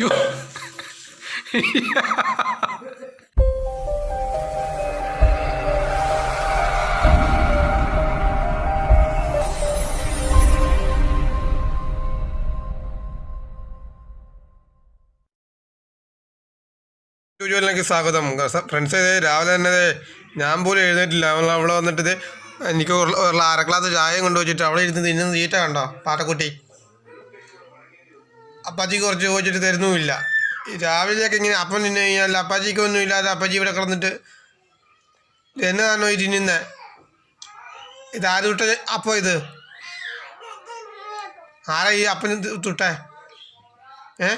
യ്യോ. യൂട്യൂബിലേക്ക് സ്വാഗതം. ഫ്രണ്ട്സ് രാവിലെ തന്നെ ഞാൻ പോലും എഴുന്നേറ്റില്ല. അവൾ അവിടെ വന്നിട്ട് എനിക്ക് ഒരു അരക്ലാസ് ചായയും കൊണ്ടുവച്ചിട്ട് അവിടെ ഇരുന്ന് തിന്നുന്ന തീറ്റ കണ്ടോ? പാട്ടക്കുട്ടി അപ്പാച്ചിക്ക് കുറച്ച് ചോദിച്ചിട്ട് തരുന്നുമില്ല. ഈ രാവിലെയൊക്കെ ഇങ്ങനെ അപ്പം തിന്നു കഴിഞ്ഞാൽ അപ്പാജിക്ക് ഒന്നും ഇല്ലാതെ അപ്പാച്ചി ഇവിടെ കിടന്നിട്ട് എന്നതാണോ ഈ തിന്നുന്നത് ഇത് ആര് വിട്ട അപ്പം ഇത്? ആരാ ഈ അപ്പന് തുട്ടേ? ഏ?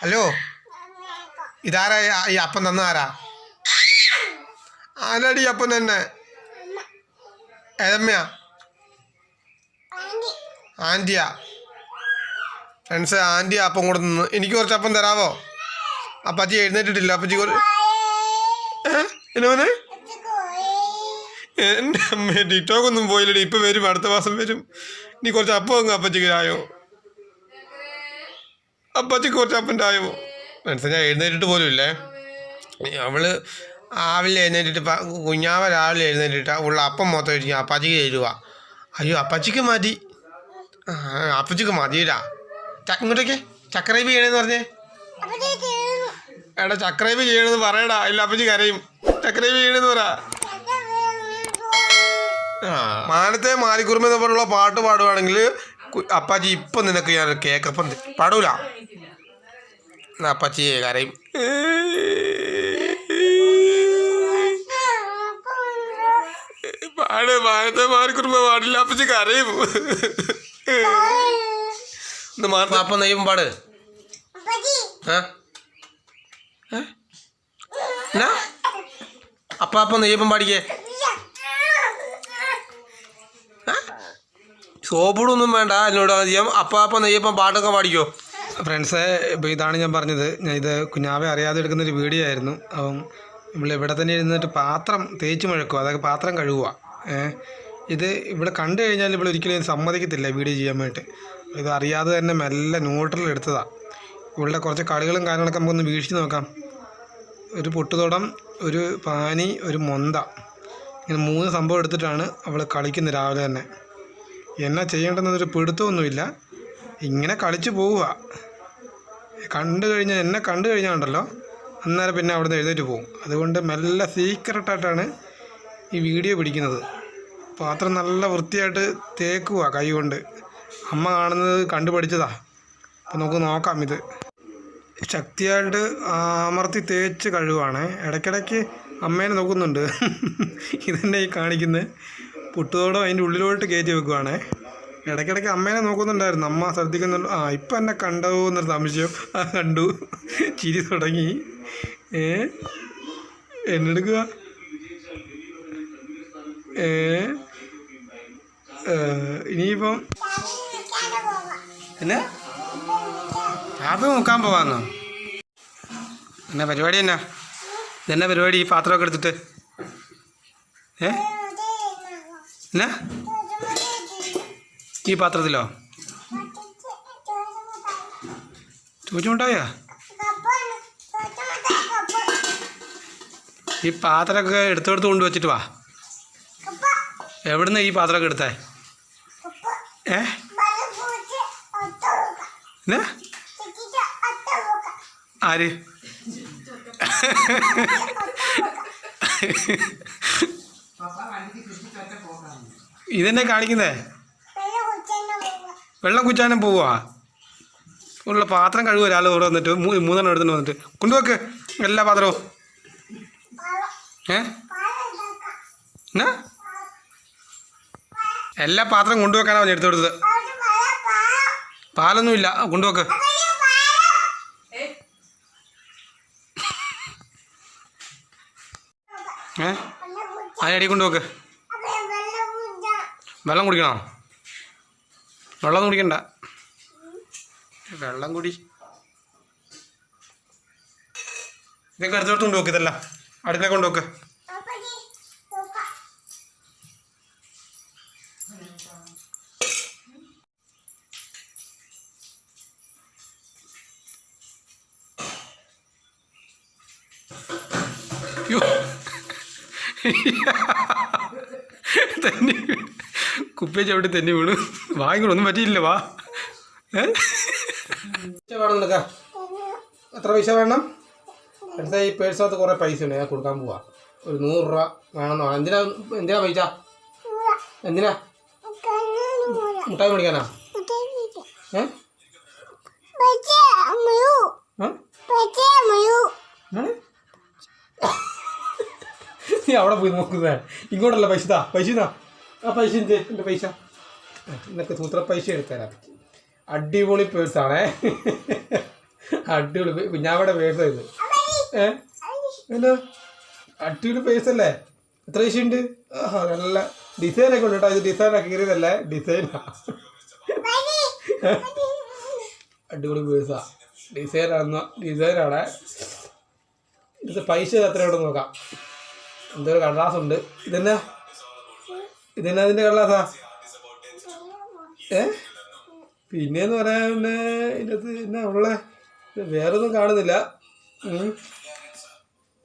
ഹലോ? ഇതാരാ ഈ- അപ്പം തന്ന ആരാ? ആരാടി അപ്പം തന്നെ? ഏതമ്മയാ? ആന്റിയാ ഫ്രണ്ട്സ് ആന്റി അപ്പം കൂടെ നിന്ന്. എനിക്ക് കുറച്ച് അപ്പം തരാവോ? അപ്പച്ചി എഴുന്നേറ്റിട്ടില്ല. അപ്പച്ചി എന്നോനെ എന്റെ അമ്മ ടിക്ടോക്ക് ഒന്നും പോയില്ലടി. ഇപ്പം വരും. അടുത്ത മാസം വരും. നീ കുറച്ച് അപ്പം അങ്ങ് അപ്പച്ചിക്ക് ആയോ അപ്പച്ചിക്ക് കുറച്ച് അപ്പം ആയോ ഫ്രണ്ട്സ് ഞാൻ എഴുന്നേറ്റിട്ട് പോലും ഇല്ലേ. അവൾ രാവിലെ എഴുന്നേറ്റിട്ട് കുഞ്ഞാവ രാവിലെ എഴുന്നേറ്റിട്ട് ഉള്ള അപ്പം മൊത്തം കഴിക്കും അപ്പാച്ചിക്ക് തരുക അയ്യോ അപ്പച്ചിക്ക് മതി. ആ അപ്പച്ചിക്ക് മതിയിടാ. ഇങ്ങോട്ടേക്ക്. ചക്രൈബ് ചെയ്യണേന്ന് പറഞ്ഞേ. എടാ ചക്രൈബ് ചെയ്യണമെന്ന് പറയടാ. ഇല്ല അപ്പച്ചി കരയും. ചക്രൈബ് ചെയ്യണമെന്ന് പറ. മാനത്തെ മാലിക്കുറുമ പറഞ്ഞുള്ള പാട്ട് പാടുവാണെങ്കിൽ അപ്പാച്ചി ഇപ്പം നിനക്ക് ഞാൻ കേക്കപ്പം പാടൂല. അപ്പാച്ചി കരയും. പാട് മാനത്തെ മാലിക്കുറുമ പാടില്ല അപ്പച്ചി കരയും. അപ്പം നെയ്യും പാട്. ആ? ഏ? എന്നാ? അപ്പ അപ്പം നെയ്യപ്പം പാടിക്കേ. സോപ്പിടൊന്നും വേണ്ട എന്നോട് അധികം അപ്പ അപ്പം നെയ്യപ്പം പാട്ടൊക്കെ പാടിക്കോ. ഫ്രണ്ട്സ് ഇപ്പോൾ ഇതാണ് ഞാൻ പറഞ്ഞത്. ഞാൻ ഇത് കുഞ്ഞാവെ അറിയാതെ എടുക്കുന്നൊരു വീഡിയോ ആയിരുന്നു. അപ്പം നമ്മൾ ഇവിടെ തന്നെ ഇരുന്നിട്ട് പാത്രം തേച്ച് മുഴക്കുക അതൊക്കെ പാത്രം കഴുകുക ഇത് ഇവിടെ കണ്ടു കഴിഞ്ഞാൽ ഇവിടെ ഒരിക്കലും സമ്മതിക്കത്തില്ല വീഡിയോ ചെയ്യാൻ വേണ്ടി ഇത് അറിയാതെ തന്നെ മെല്ലെ ന്യൂട്രൽ എടുത്തതാണ് ഇവളുടെ കുറച്ച് കളികളും കാര്യങ്ങളൊക്കെ നമുക്കൊന്ന് വീക്ഷിച്ച് നോക്കാം. ഒരു പൊട്ടുതോടം ഒരു പാനി ഒരു മൊന്ത. ഇങ്ങനെ മൂന്ന് സംഭവം എടുത്തിട്ടാണ് അവൾ കളിക്കുന്നത് രാവിലെ തന്നെ. എന്നാ ചെയ്യേണ്ടതെന്നൊരു പിടുത്തമൊന്നുമില്ല. ഇങ്ങനെ കളിച്ചു പോവുക. കണ്ടു കഴിഞ്ഞാൽ എന്നെ കണ്ടു കഴിഞ്ഞാൽ ഉണ്ടല്ലോ. അന്നേരം പിന്നെ അവിടുന്ന് എഴുന്നേറ്റ് പോകും. അതുകൊണ്ട് മെല്ലെ സീക്രട്ടായിട്ടാണ് ഈ വീഡിയോ പിടിക്കുന്നത്. പാത്രം നല്ല വൃത്തിയായിട്ട് തേക്കുക കൈ കൊണ്ട്. അമ്മ കാണുന്നത് കണ്ടുപഠിച്ചതാ. അപ്പോൾ നമുക്ക് നോക്കാം ഇത്. ശക്തിയായിട്ട് അമർത്തി തേച്ച് കഴുകുവാണ്. ഇടയ്ക്കിടയ്ക്ക് അമ്മേനെ നോക്കുന്നുണ്ട്. ഇതെന്നെ ഈ കാണിക്കുന്നത് പുട്ടുതോടും അതിന്റെ ഉള്ളിലോട്ട് കയറ്റി വെക്കുവാണ്. ഇടയ്ക്കിടയ്ക്ക് അമ്മേനെ നോക്കുന്നുണ്ടായിരുന്നു. അമ്മ ശ്രദ്ധിക്കുന്നുണ്ട്. ആ ഇപ്പം എന്നെ കണ്ടോ എന്നൊരു സംശയം. ആ കണ്ടു. ചിരി തുടങ്ങി. ഏ? എന്നെടുക്കുക ഏ, ഇനിയിപ്പം എന്നാ ആപ്പ് നോക്കാൻ പോവാന്നോ? എന്നാ പരിപാടി എന്നാ? ഇതെന്നാ പരിപാടി ഈ പാത്രമൊക്കെ എടുത്തിട്ട്? ഏ? എന്നാ? ഈ പാത്രത്തിലോ? ചോദിച്ചുമുണ്ടായാ ഈ പാത്രമൊക്കെ എടുത്തെടുത്ത് കൊണ്ട് വെച്ചിട്ട് വാ. എവിടുന്ന് ഈ പാത്രമൊക്കെ എടുത്തേ? ഏ? ആര്? ഇതെന്നെ കാണിക്കുന്നേ? വെള്ളം കുച്ചാനും പോവാ. ഉള്ള പാത്രം കഴുകുക ഒരാൾ ഇവിടെ വന്നിട്ട് മൂന്നെണ്ണം എടുത്തിട്ട് വന്നിട്ട്. കൊണ്ടുവെക്ക് എല്ലാ പാത്രവും. ഏ? എല്ലാ പാത്രം കൊണ്ടുവെക്കാനാ അവൻ എടുത്തു കൊടുത്തത്. പാലൊന്നുമില്ല. കൊണ്ടുവക്ക്. ഏ? അതിനടി കൊണ്ടുവക്ക്? വെള്ളം കുടിക്കണോ? വെള്ളം കുടിക്കണ്ട. വെള്ളം കുടി. ഇതൊക്കെ അടുത്തോട്ട് കൊണ്ടുപോക്ക് ഇതല്ല. അടുക്കള കൊണ്ടുവെക്ക്. തന്നെ കുപ്പിയെ ചവിട്ടി തന്നെ വീണു. വാങ്ങിക്കൊണ്ടൊന്നും പറ്റിയില്ല വാ. വേണം നിനക്ക്. എത്ര പൈസ വേണം? അടുത്ത ഈ പേഴ്സിനകത്ത് കുറേ പൈസ ഉണ്ട് ഞാൻ കൊടുക്കാൻ പോവാ. ഒരു നൂറ് രൂപ വേണം. എന്തിനാ എന്തിനാ പൈസ? എന്തിനാ? മുട്ടായി മേടിക്കാനാ? ഏ? എന്താണ്? നീ അവിടെ പോയി നോക്കുന്നത് ഇങ്ങോട്ടല്ല പൈസ താ പൈസ ആ പൈസ എന്ത്? എന്റെ പൈസ. എന്നൊക്കെ നിനക്ക് സൂത്ര പൈസ എടുത്തരാം. അടിപൊളി പേഴ്സാണേ അടിപൊളി ഞാൻ അവിടെ പേഴ്സാ ഇത്. ഏ? എന്നാ അടിപൊളി പേഴ്സ് അല്ലേ? എത്ര പൈസ ഉണ്ട്? നല്ല ഡിസൈനൊക്കെ ഉണ്ട് കേട്ടോ. ഇത് ഡിസൈനൊക്കെ കയറിയതല്ലേ ഡിസൈനാ അടിപൊളി പേഴ്സാ ഡിസൈനാണ് ഡിസൈനാണ് ഇത് പൈസ എത്ര ഉണ്ടെന്ന് നോക്കാം. എന്തൊരു കടലാസ് ഉണ്ട് ഇതെന്നാ? ഇതെന്നാ അതിന്റെ കടലാസാ? ഏ? പിന്നെന്ന് പറയാൻ ഇതിനകത്ത് എന്നാ ഉള്ളേ? വേറൊന്നും കാണുന്നില്ല.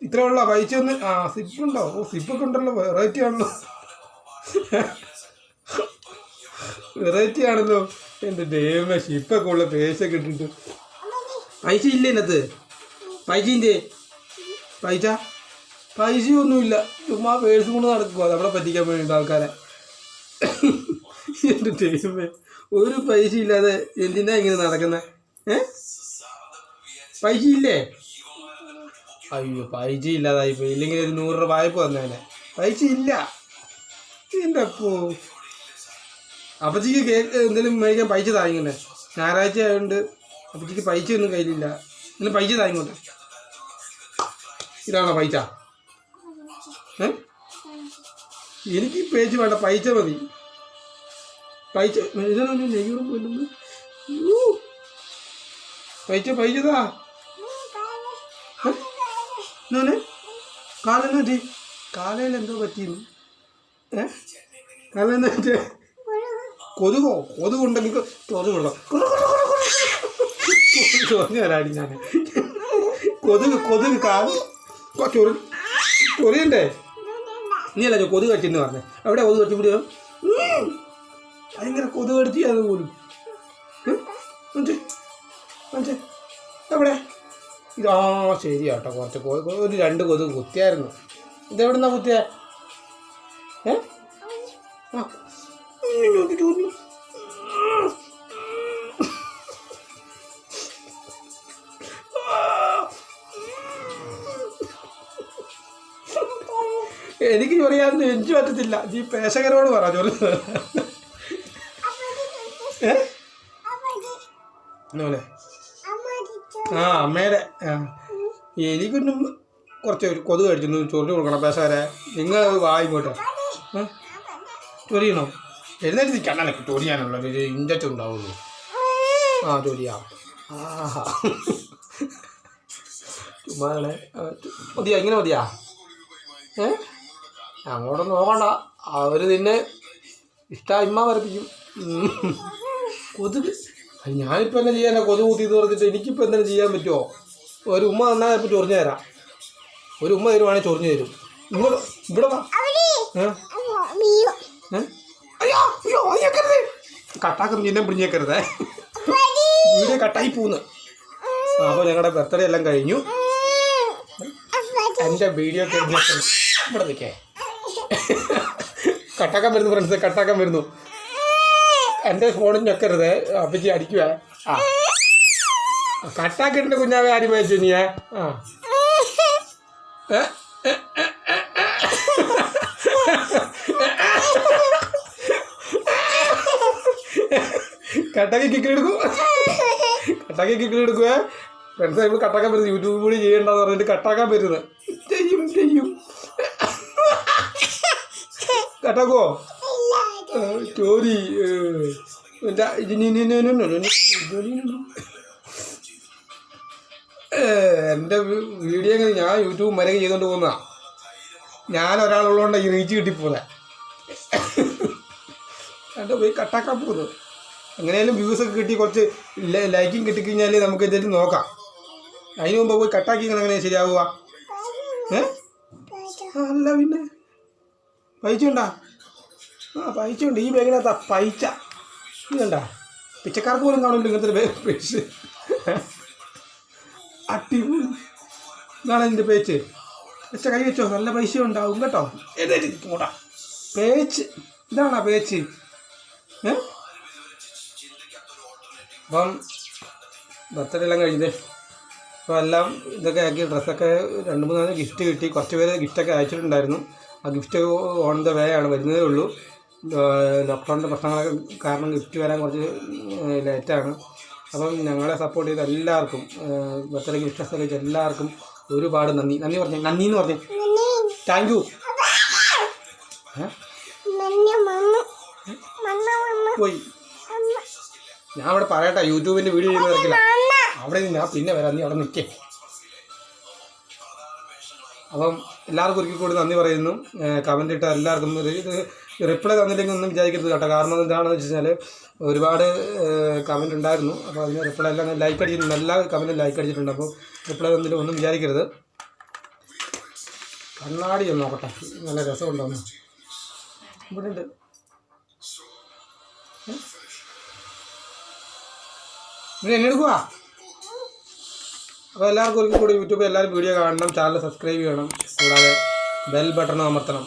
ഇത്ര ഉള്ള? പൈസ ഒന്ന്? ആ സിപ്പ് ഉണ്ടോ? ഓ സിപ്പൊക്കെ ഉണ്ടല്ലോ. വെറൈറ്റി ആണല്ലോ. വെറൈറ്റി ആണല്ലോ. എന്റെ ദൈവമേ ഷിപ്പൊക്കെ ഉള്ള പേശൊക്കെ ഇട്ടിട്ട്. പൈസ ഇല്ല ഇതിനകത്ത്? പൈസ ഇല്ലേ? പൈസ? പൈസയൊന്നുമില്ല. ചുമ്മാ പേഴ്സ് കൊണ്ട് നടക്കുക നമ്മളെ പറ്റിക്കാൻ വേണ്ടി ആൾക്കാരെ. ഒരു പൈസ ഇല്ലാതെ എന്തിനാ ഇങ്ങനെ നടക്കുന്നത് ഏ? പൈസ ഇല്ലേ? അയ്യോ പൈസ ഇല്ലാതായി പോയി ഇല്ലെങ്കിൽ ഒരു നൂറ് രൂപ വായ്പ തന്നേനെ പൈസ ഇല്ല. എന്റെ അപ്പോ അപ്പച്ചിക്ക് എന്തെങ്കിലും മേടിക്കാൻ പൈസ താങ്ങിക്കണ്ടേ ഞായറാഴ്ച ആയതുകൊണ്ട് അപ്പച്ചിക്ക് പൈസ ഒന്നും കയ്യിലില്ല. ഇന്ന് പൈസ താങ്ങിക്കോട്ടെ ഇതാണോ പൈസ? എനിക്ക് പേജ് വേണ്ട പൈച്ച മതി. പൈസ ഇതാണ് നെയ്യൂറും കാലെന്ന് പറ്റി? കാലയിൽ എന്തോ പറ്റിയിരുന്നു ഏ? കാലെന്ന് പറ്റിയ? കൊതുകോ? കൊതുകുണ്ടെങ്കിൽ തരാടി ഞാൻ കൊതുക് കൊതുക് കാൽ. ചൊറി ചൊറിയണ്ടേ? നീ അല്ല കൊതുക് കടിച്ചെന്ന് പറഞ്ഞു? എവിടെ കൊതുക് കടിച്ചു പിടിയോ ഭയങ്കര കൊതുക് അത് പോലും? മഞ്ചേ മഞ്ചേ എവിടെ? ഇതാ ആ ശരി കേട്ടോ കുറച്ച് ഒരു രണ്ട് കൊതുക് കുത്തിയായിരുന്നു. ഇതെവിടുന്നാ കുത്തിയ? ഏ? ആ. അയ്യോ, എനിക്ക് ചൊറിയാന്ന് എനിക്ക് പറ്റത്തില്ല. നീ പേശകരോട് പറ ചോദിച്ചത് ഏ? എന്നോലെ ആ അമ്മേടെ. ആ. എനിക്കൊന്നും കുറച്ച് കൊതു കഴിച്ചു ചൊറിഞ്ഞു ചൊറി കൊടുക്കണം പേശകരെ നിങ്ങൾ വായി പോയിട്ടോ ചൊറിയണോ എഴുന്നേറ്റ് നിൽക്കണ്ടല്ലേ ചൊറിയാനുള്ള ഒരു ഇഞ്ചറ്റ് ഉണ്ടാവുള്ളൂ. ആ ചൊറിയാ ആഹാ ചുമ്മാണേ മതിയാ. ഇങ്ങനെ മതിയാ? ഏ? അങ്ങോട്ട് നോക്കണ്ട. അവർ നിന്നെ ഇഷ്ടം ഇമ്മ വരപ്പിക്കും. കൊതുക്? ഞാനിപ്പോ ഞാനിപ്പോൾ എന്നാ ചെയ്യാനാ? കൊതുക് കുത്തി തുറന്നിട്ട് എനിക്കിപ്പോൾ എന്തെങ്കിലും ചെയ്യാൻ പറ്റുമോ ഒരു ഉമ്മ തന്നാൽ ഇപ്പോൾ ചൊറിഞ്ഞു തരാം. ഒരു ഉമ്മ തരുവാണെങ്കിൽ ചൊറിഞ്ഞു തരും. ഇങ്ങോട്ട് ഇവിടെ വാ. ചിഹ്നം പിടിഞ്ഞേക്കരുതേ. വീഡിയോ കട്ടായി പോന്ന് അപ്പോൾ ഞങ്ങളുടെ ബർത്ത്ഡേ എല്ലാം കഴിഞ്ഞു. എന്റെ വീഡിയോ ഇവിടെ നിൽക്കേ. കട്ടാക്കാൻ വരുന്നു ഫ്രണ്ട്സ് കട്ടാക്കാൻ വരുന്നു. എന്റെ ഫോണിൽ ഞെക്കരുത്. അപ്പച്ചി അടിക്കുക ആ. കട്ടാക്കിട്ടുണ്ട് കുഞ്ഞാവെ ആരും വെച്ചു നീ ആ? കട്ടാക്കി കിക്കിലെടുക്കും കട്ടാക്കി കിക്കിലെടുക്കുക ഫ്രണ്ട്സ് ഇപ്പോൾ കട്ടാക്കാൻ പറ്റുന്നത് യൂട്യൂബ് കൂടി ചെയ്യണ്ടെന്ന് പറഞ്ഞിട്ട് കട്ടാക്കാൻ പറ്റുന്നത് കട്ടാക്കോ ചോരി എന്റെ എന്റെ വീഡിയോ എങ്ങനെ ഞാൻ യൂട്യൂബ് മരങ്ങ് ചെയ്തുകൊണ്ട് പോകുന്നതാ. ഞാൻ ഒരാളുള്ളതുകൊണ്ട് ഈ റീച്ച് കിട്ടിപ്പോന്നെ എന്റെ പോയി കട്ടാക്കാൻ പോകുന്നു എങ്ങനെയാലും വ്യൂസ് ഒക്കെ കിട്ടി കുറച്ച് ലൈക്കും കിട്ടിക്കഴിഞ്ഞാൽ നമുക്ക് ഇതിൽ നോക്കാം. അതിന് മുമ്പ് പോയി കട്ടാക്കി എങ്ങനെ ശരിയാവുക? ഏ? അല്ല പിന്നെ? പൈസ ഉണ്ടാ ആ പൈച്ചുണ്ട്. ഈ ബാഗിനകത്താ പൈച്ച. ഇതുണ്ടാ പിച്ചക്കാർക്ക് പോലും കാണില്ല ഇങ്ങനത്തെ ഒരു ബേ- പേച്ച് അടിപൊളി. ഇതാണ് എന്റെ പേച്ച്. പച്ച കൈ വെച്ചോ? നല്ല പൈസ ഉണ്ടാവും കേട്ടോ. കൂടാ പേച്ച്. ഇതാണോ പേച്ച്? ഏ? അപ്പം ബർത്ത്ഡേ എല്ലാം കഴിഞ്ഞത് അപ്പോൾ എല്ലാം ഇതൊക്കെ ആക്കി ഡ്രസ്സൊക്കെ രണ്ട് മൂന്ന് നാല് ഗിഫ്റ്റ് കിട്ടി. കുറച്ച് പേര് ഗിഫ്റ്റൊക്കെ അയച്ചിട്ടുണ്ടായിരുന്നു. ആ ഗിഫ്റ്റ് ഓൺ ദ വേ ആണ് വരുന്നതേ ഉള്ളൂ. ലോക്ക്ഡൗണിന്റെ പ്രശ്നങ്ങൾ കാരണം ഗിഫ്റ്റ് വരാൻ കുറച്ച് ലേറ്റാണ് അപ്പം ഞങ്ങളെ സപ്പോർട്ട് ചെയ്ത എല്ലാവർക്കും ബർത്ത്ഡേ ഗിഫ്റ്റ് സഹിച്ച എല്ലാവർക്കും ഒരുപാട് നന്ദി. നന്ദി പറഞ്ഞു നന്ദി എന്ന് പറഞ്ഞു. താങ്ക് യു പോയി. ഞാൻ അവിടെ പറയട്ടെ യൂട്യൂബിന്റെ വീഡിയോ ചെയ്യുന്ന തിരക്കില്ല അവിടെ നിന്ന് ഞാൻ പിന്നെ വരാം നീ അവിടെ നിൽക്കേ അപ്പം എല്ലാവർക്കും ഒരിക്കൽ കൂടി നന്ദി പറയുന്നു. കമന്റ് ഇട്ട എല്ലാവർക്കും ഇത് റിപ്ലൈ തന്നില്ലെങ്കിൽ ഒന്നും വിചാരിക്കരുത് കേട്ടോ. കാരണം എന്താണെന്ന് വെച്ച് കഴിഞ്ഞാൽ ഒരുപാട് കമന്റ് ഉണ്ടായിരുന്നു. അപ്പോൾ അതിന് റിപ്ലൈ എല്ലാം ലൈക്ക് അടിച്ചിട്ടുണ്ട്. എല്ലാ കമന്റും ലൈക്ക് അടിച്ചിട്ടുണ്ട്. അപ്പോൾ റിപ്ലൈ തന്നിട്ട് ഒന്നും വിചാരിക്കരുത്. കണ്ണാടി ഒന്ന് നോക്കട്ടെ. നല്ല രസമുണ്ടോന്ന് ഇവിടെ ഉണ്ട്. ഇവിടെ എന്നെ എടുക്കുവാ? അപ്പോൾ എല്ലാവർക്കും കൂടി യൂട്യൂബിൽ എല്ലാവരും വീഡിയോ കാണണം ചാനൽ സബ്സ്ക്രൈബ് ചെയ്യണം കൂടാതെ ബെൽ ബട്ടൺ അമർത്തണം.